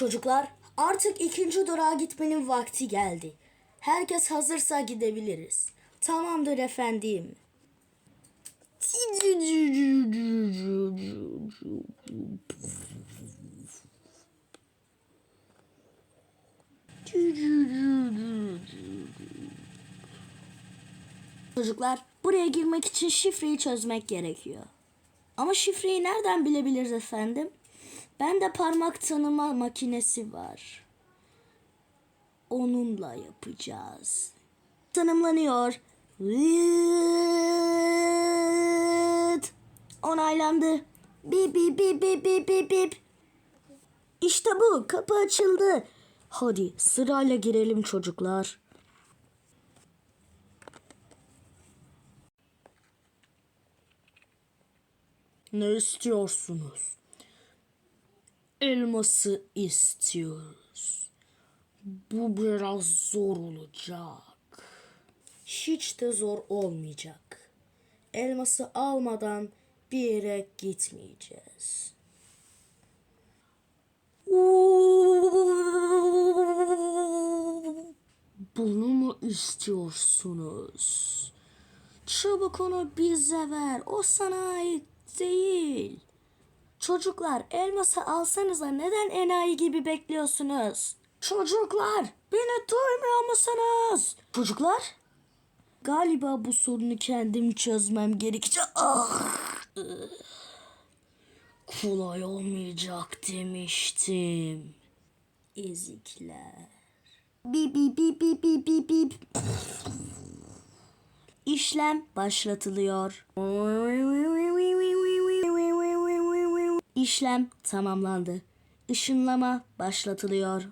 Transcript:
Çocuklar artık ikinci durağa gitmenin vakti geldi. Herkes hazırsa gidebiliriz. Tamamdır efendim. Çocuklar buraya girmek için şifreyi çözmek gerekiyor. Ama şifreyi nereden bilebiliriz efendim? Bende parmak tanıma makinesi var. Onunla yapacağız. Tanımlanıyor. Onaylandı. Bip bip bip bip bip bip bip. İşte bu. Kapı açıldı. Hadi sırayla girelim çocuklar. Ne istiyorsunuz? Elması istiyoruz. Bu biraz zor olacak. Hiç de zor olmayacak. Elması almadan bir yere gitmeyeceğiz. Bunu mu istiyorsunuz? Çabuk onu bize ver. O sana ait değil. Çocuklar elması alsanıza neden enayi gibi bekliyorsunuz? Çocuklar beni duymuyor musunuz? Çocuklar? Galiba bu sorunu kendim çözmem gerekecek. Ah! Kolay olmayacak demiştim. Ezikler. Bip bip bip bip bip bip bip. İşlem başlatılıyor. İşlem tamamlandı. Işınlama başlatılıyor.